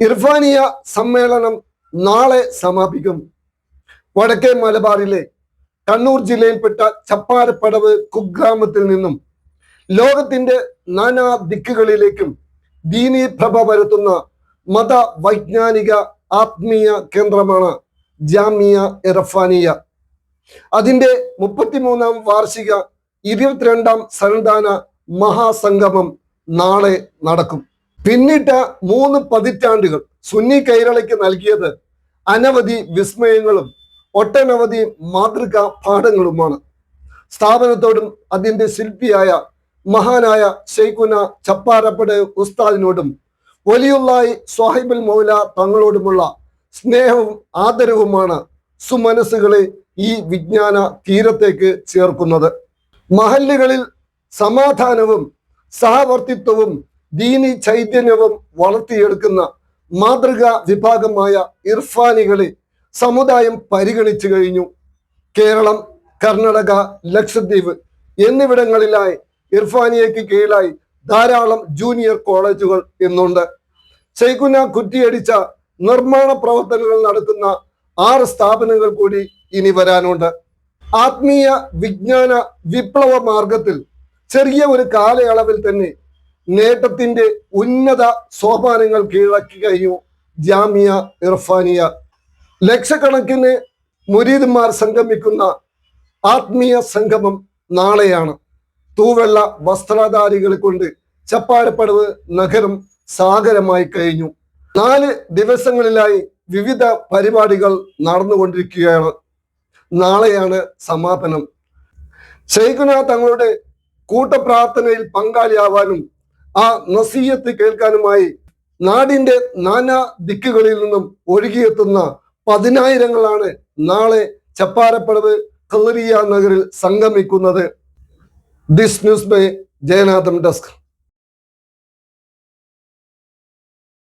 ഇർഫാനിയ സമ്മേളനം നാളെ സമാപിക്കും. വടക്കേ മലബാറിലെ കണ്ണൂർ ജില്ലയിൽപ്പെട്ട ചപ്പാരപ്പടവ് കുഗ്രാമത്തിൽ നിന്നും ലോകത്തിന്റെ നാനാ ദിക്കുകളിലേക്കും ദീനി പ്രഭ പരത്തുന്ന മത വൈജ്ഞാനിക ആത്മീയ കേന്ദ്രമാണ് ജാമിയ ഇറഫാനിയ അതിന്റെ മുപ്പത്തിമൂന്നാം വാർഷിക ഇരുപത്തിരണ്ടാം സന്താന മഹാസംഗമം നാളെ നടക്കും. പിന്നിട്ട മൂന്ന് പതിറ്റാണ്ടുകൾ സുന്നി കൈരളയ്ക്ക് നൽകിയത് അനവധി വിസ്മയങ്ങളും ഒട്ടനവധി മാതൃകാ പാഠങ്ങളുമാണ്. സ്ഥാപനത്തോടും അതിന്റെ ശില്പിയായ മഹാനായ ഷെയ്ഖുന ചപ്പാരപ്പട് ഉസ്താദിനോടും വലിയുള്ളായി സ്വാഹിബുൽ മൗല തങ്ങളോടുമുള്ള സ്നേഹവും ആദരവുമാണ് സുമനസ്സുകളെ ഈ വിജ്ഞാന തീരത്തേക്ക് ചേർക്കുന്നത്. മഹല്ലുകളിൽ സമാധാനവും സഹവർത്തിത്വവും ദീനി ചൈതന്യവും വളർത്തിയെടുക്കുന്ന മാതൃകാ വിഭാഗമായ ഇർഫാനികളെ സമുദായം പരിഗണിച്ചു കഴിഞ്ഞു. കേരളം കർണാടക ലക്ഷദ്വീപ് എന്നിവിടങ്ങളിലായി ഇർഫാനിയയ്ക്ക് കീഴിലായി ധാരാളം ജൂനിയർ കോളേജുകൾ ഇന്നുണ്ട്. ശൈഖുന കുറ്റിയടിച്ച നിർമ്മാണ പ്രവർത്തനങ്ങൾ നടത്തുന്ന ആറ് സ്ഥാപനങ്ങൾ കൂടി ഇനി വരാനുണ്ട്. ആത്മീയ വിജ്ഞാന വിപ്ലവ മാർഗത്തിൽ ചെറിയ ഒരു കാലയളവിൽ തന്നെ നേട്ടത്തിന്റെ ഉന്നത സോപാനങ്ങൾ കീഴടക്കി കഴിഞ്ഞു ജാമിയ ഇർഫാനിയ. ലക്ഷക്കണക്കിന് മുരീദ്മാർ സംഗമിക്കുന്ന ആത്മീയ സംഗമം നാളെയാണ്. തൂവെള്ള വസ്ത്രധാരികളെ കൊണ്ട് ചപ്പാരപ്പടവ് നഗരം സാഗരമായി കഴിഞ്ഞു. നാല് ദിവസങ്ങളിലായി വിവിധ പരിപാടികൾ നടന്നുകൊണ്ടിരിക്കുകയാണ്. നാളെയാണ് സമാപനം. ഷെയ്ഖുന തങ്ങളുടെ കൂട്ടപ്രാർത്ഥനയിൽ പങ്കാളിയാവാനും ആ നസീയത്ത് കേൾക്കാനുമായി നാടിന്റെ നാനാ ദിക്കുകളിൽ നിന്നും ഒഴുകിയെത്തുന്ന പതിനായിരങ്ങളാണ് നാളെ ചപ്പാരപ്പടവ് കളറിയ നഗറിൽ സംഗമിക്കുന്നത്. This news by Jayanatham desk